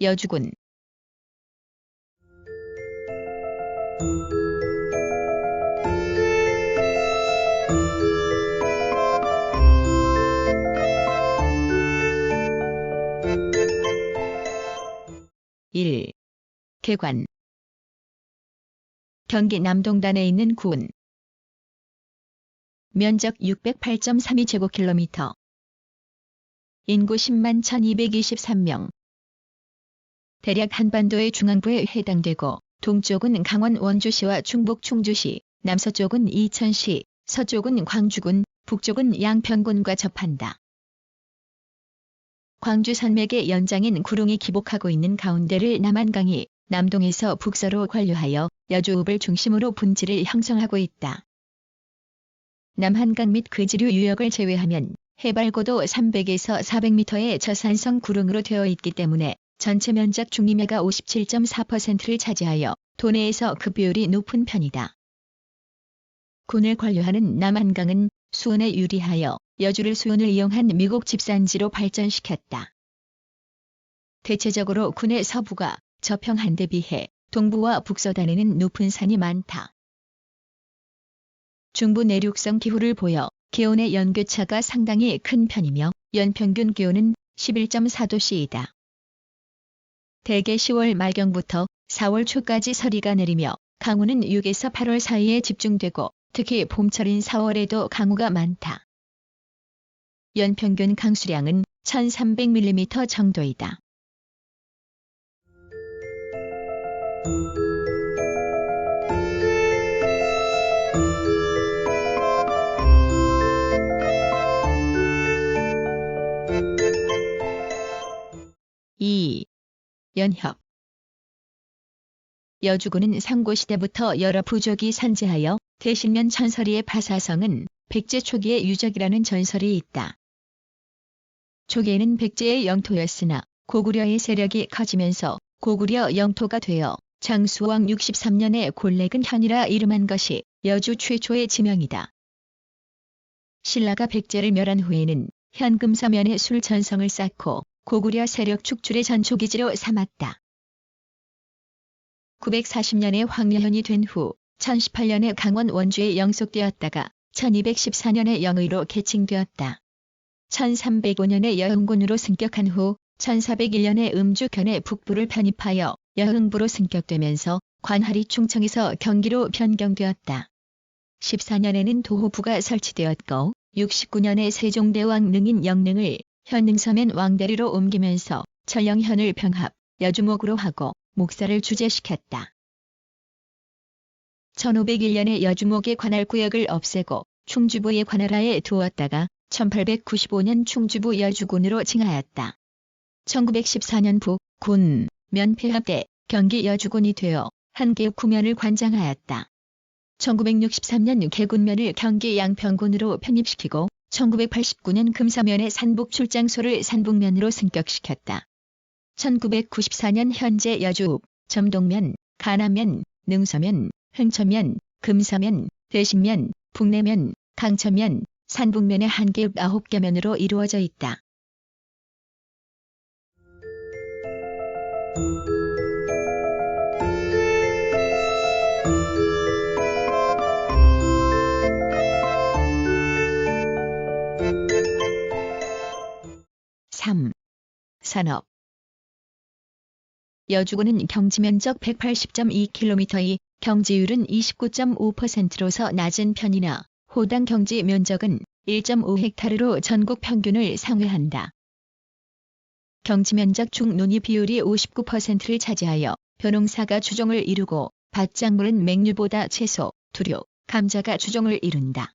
여주군. 일. 개관 경기 남동단에 있는 군 면적 608.32제곱킬로미터 인구 10만 1223명 대략 한반도의 중앙부에 해당되고 동쪽은 강원 원주시와 충북 충주시, 남서쪽은 이천시, 서쪽은 광주군, 북쪽은 양평군과 접한다. 광주 산맥의 연장인 구릉이 기복하고 있는 가운데를 남한강이 남동에서 북서로 관류하여 여주읍을 중심으로 분지를 형성하고 있다. 남한강 및 그 지류 유역을 제외하면 해발고도 300에서 400m의 저산성 구릉으로 되어 있기 때문에 전체 면적 중림해가 57.4%를 차지하여 도내에서 그 비율이 높은 편이다. 군을 관료하는 남한강은 수온에 유리하여 여주를 수온을 이용한 미국 집산지로 발전시켰다. 대체적으로 군의 서부가 저평한 데 비해 동부와 북서단에는 높은 산이 많다. 중부 내륙성 기후를 보여 기온의 연교차가 상당히 큰 편이며 연평균 기온은 11.4도씨이다. 대개 10월 말경부터 4월 초까지 서리가 내리며 강우는 6에서 8월 사이에 집중되고 특히 봄철인 4월에도 강우가 많다. 연평균 강수량은 1300mm 정도이다. 연협 여주군은 상고시대부터 여러 부족이 산재하여 대신면 천서리의 파사성은 백제 초기의 유적이라는 전설이 있다. 초기에는 백제의 영토였으나 고구려의 세력이 커지면서 고구려 영토가 되어 장수왕 63년에 골렉은 현이라 이름한 것이 여주 최초의 지명이다. 신라가 백제를 멸한 후에는 현금서면에 술전성을 쌓고 고구려 세력 축출의 전초기지로 삼았다. 940년에 황려현이 된 후 1018년에 강원 원주에 영속되었다가 1214년에 영의로 개칭되었다. 1305년에 여흥군으로 승격한 후 1401년에 음주견의 북부를 편입하여 여흥부로 승격되면서 관할이 충청에서 경기로 변경되었다. 14년에는 도호부가 설치되었고 69년에 세종대왕 능인 영능을 현능서면 왕대리로 옮기면서 철령현을 병합, 여주목으로 하고 목사를 주재시켰다. 1501년에 여주목의 관할 구역을 없애고 충주부의 관할하에 두었다가 1895년 충주부 여주군으로 칭하였다. 1914년 부, 군, 면폐합 때 경기 여주군이 되어 한개국 구면을 관장하였다. 1963년 개군면을 경기 양평군으로 편입시키고 1989년 금사면의 산북 출장소를 산북면으로 승격시켰다. 1994년 현재 여주, 점동면, 가남면, 능서면, 흥천면, 금사면, 대신면, 북내면, 강천면, 산북면의 한개읍 9개 면으로 이루어져 있다. 산업 여주군은 경지 면적 180.2km의 경지율은 29.5%로서 낮은 편이나 호당 경지 면적은 1.5헥타르로 전국 평균을 상회한다. 경지 면적 중 논이 비율이 59%를 차지하여 벼농사가 주종을 이루고 밭작물은 맹류보다 채소, 두류, 감자가 주종을 이룬다.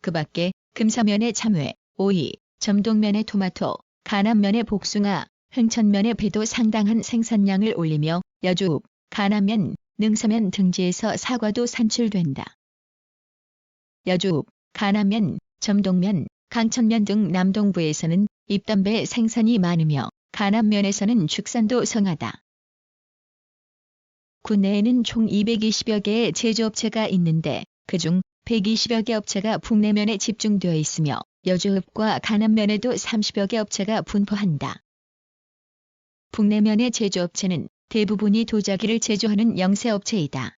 그 밖에 금사면의 참외, 오이, 점동면의 토마토, 가남면의 복숭아, 흥천면의 배도 상당한 생산량을 올리며 여주읍, 가남면, 능서면 등지에서 사과도 산출된다. 여주읍, 가남면, 점동면, 강천면 등 남동부에서는 잎담배 생산이 많으며 가남면에서는 축산도 성하다. 국내에는 총 220여 개의 제조업체가 있는데 그중 120여 개 업체가 북내면에 집중되어 있으며 여주읍과 가남면에도 30여 개 업체가 분포한다. 북내면의 제조업체는 대부분이 도자기를 제조하는 영세업체이다.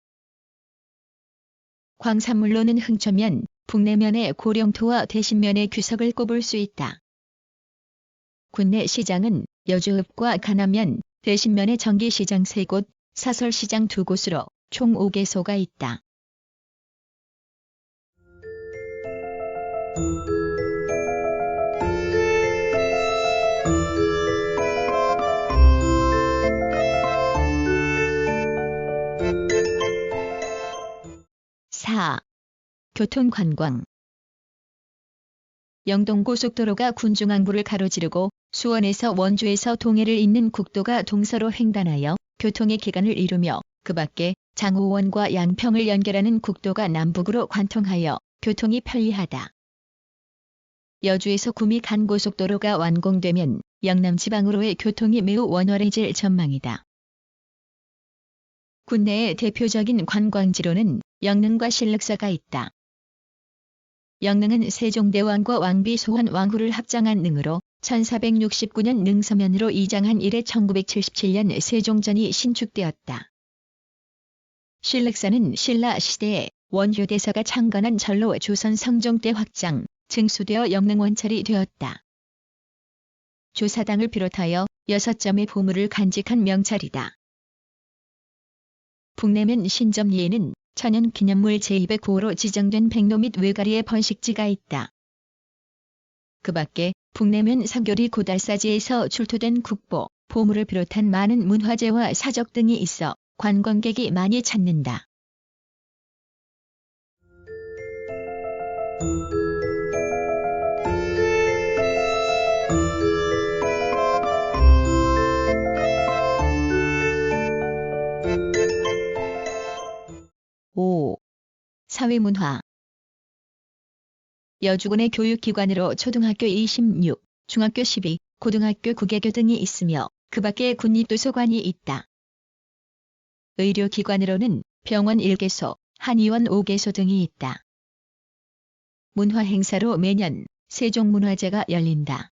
광산물로는 흥천면, 북내면의 고령토와 대신면의 규석을 꼽을 수 있다. 국내 시장은 여주읍과 가남면, 대신면의 전기시장 3곳, 사설시장 2곳으로 총 5개소가 있다. 사 교통관광 영동고속도로가 군중항구를 가로지르고 수원에서 원주에서 동해를 잇는 국도가 동서로 횡단하여 교통의 기간을 이루며 그 밖에 장호원과 양평을 연결하는 국도가 남북으로 관통하여 교통이 편리하다. 여주에서 구미 간 고속도로가 완공되면 영남 지방으로의 교통이 매우 원활해질 전망이다. 국내의 대표적인 관광지로는 영릉과 신륵사가 있다. 영릉은 세종대왕과 왕비 소환 왕후를 합장한 능으로 1469년 능서면으로 이장한 이래 1977년 세종전이 신축되었다. 신륵사는 신라 시대에 원효대사가 창건한 절로 조선 성종 때 확장, 증수되어 영릉 원찰이 되었다. 조사당을 비롯하여 6점의 보물을 간직한 명찰이다. 북내면 신점리에는 천연 기념물 제209호로 지정된 백로 및 외가리의 번식지가 있다. 그 밖에 북내면 삼교리 고달사지에서 출토된 국보, 보물을 비롯한 많은 문화재와 사적 등이 있어 관광객이 많이 찾는다. 사회문화 여주군의 교육기관으로 초등학교 26, 중학교 12, 고등학교 9개교 등이 있으며 그 밖에 군립도서관이 있다. 의료기관으로는 병원 1개소, 한의원 5개소 등이 있다. 문화행사로 매년 세종문화제가 열린다.